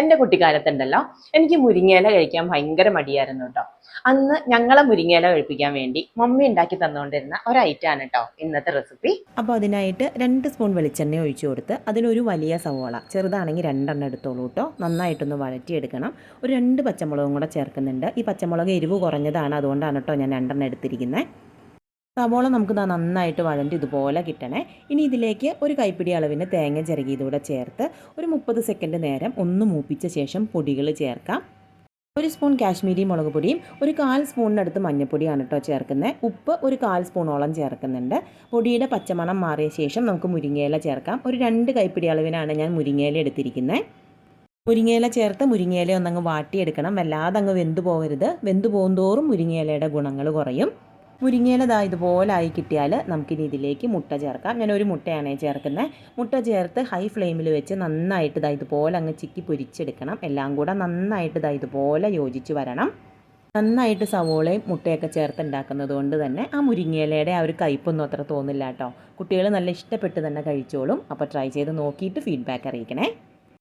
എന്റെ കുട്ടിക്കാലത്തുണ്ടല്ലോ. എനിക്ക് മുരിങ്ങയില കഴിക്കാൻ ഭയങ്കര മടിയായിരുന്നു കേട്ടോ അന്ന് ഞങ്ങളെ മുരിങ്ങയില കഴിപ്പിക്കാൻ വേണ്ടി മമ്മി ഉണ്ടാക്കി തന്നുകൊണ്ടിരുന്ന ഒരു ഐറ്റാണ് കേട്ടോ ഇന്നത്തെ റെസിപ്പി. അപ്പോൾ അതിനായിട്ട് രണ്ട് സ്പൂൺ വെളിച്ചെണ്ണ ഒഴിച്ചു കൊടുത്ത് അതിലൊരു വലിയ സവോള ചെറുതാണെങ്കിൽ രണ്ടെണ്ണം എടുത്തോളൂ കേട്ടോ നന്നായിട്ടൊന്ന് വഴറ്റിയെടുക്കണം. ഒരു രണ്ട് പച്ചമുളകും കൂടെ ചേർക്കുന്നുണ്ട്. ഈ പച്ചമുളക് എരിവ് കുറഞ്ഞതാണ് അതുകൊണ്ടാണ് കേട്ടോ ഞാൻ രണ്ടെണ്ണം എടുത്തിരിക്കുന്നത് സവോള നമുക്ക് ദാ നന്നായിട്ട് വഴണ്ടി ഇതുപോലെ കിട്ടണേ. ഇനി ഇതിലേക്ക് ഒരു കൈപ്പിടി അളവിന് തേങ്ങ ചിരകിയതൂടെ ചേർത്ത് ഒരു മുപ്പത് സെക്കൻഡ് നേരം ഒന്ന് മൂപ്പിച്ച ശേഷം പൊടികൾ ചേർക്കാം. ഒരു സ്പൂൺ കാശ്മീരി മുളക് പൊടിയും ഒരു കാൽ സ്പൂണിനടുത്ത് മഞ്ഞൾപ്പൊടിയാണ് കേട്ടോ ചേർക്കുന്നത് ഉപ്പ് ഒരു കാൽ സ്പൂണോളം ചേർക്കുന്നുണ്ട്. പൊടിയുടെ പച്ചമണം മാറിയ ശേഷം നമുക്ക് മുരിങ്ങയില ചേർക്കാം. ഒരു രണ്ട് കൈപ്പിടി അളവിനാണ് ഞാൻ മുരിങ്ങയില എടുത്തിരിക്കുന്നത് മുരിങ്ങയില ചേർത്ത് മുരിങ്ങയില ഒന്നങ്ങ് വാട്ടിയെടുക്കണം. വല്ലാതെ അങ്ങ് വെന്തു പോകരുത് വെന്തു പോകുന്തോറും മുരിങ്ങയിലയുടെ ഗുണങ്ങൾ കുറയും. മുരിങ്ങയില ദാ ഇതുപോലെ ആയി കിട്ടിയാൽ നമുക്കിനി ഇതിലേക്ക് മുട്ട ചേർക്കാം. ഞാൻ ഒരു മുട്ടയാണ് ചേർക്കുന്നത് മുട്ട ചേർത്ത് ഹൈ ഫ്ലെയിമിൽ വെച്ച് നന്നായിട്ട് ദാ ഇതുപോലെ അങ്ങ് ചിക്കി പൊരിച്ചെടുക്കണം. എല്ലാം കൂടെ നന്നായിട്ട് ദാ ഇതുപോലെ യോജിച്ച് വരണം. നന്നായിട്ട് സവോളയും മുട്ടയൊക്കെ ചേർത്ത് ഉണ്ടാക്കുന്നത് കൊണ്ട് തന്നെ ആ മുരിങ്ങയിലയുടെ ആ ഒരു കയ്പൊന്നും അത്ര തോന്നില്ല കേട്ടോ കുട്ടികൾ നല്ല ഇഷ്ടപ്പെട്ട് തന്നെ കഴിച്ചോളും. അപ്പോൾ ട്രൈ ചെയ്ത് നോക്കിയിട്ട് ഫീഡ്ബാക്ക് അറിയിക്കണേ.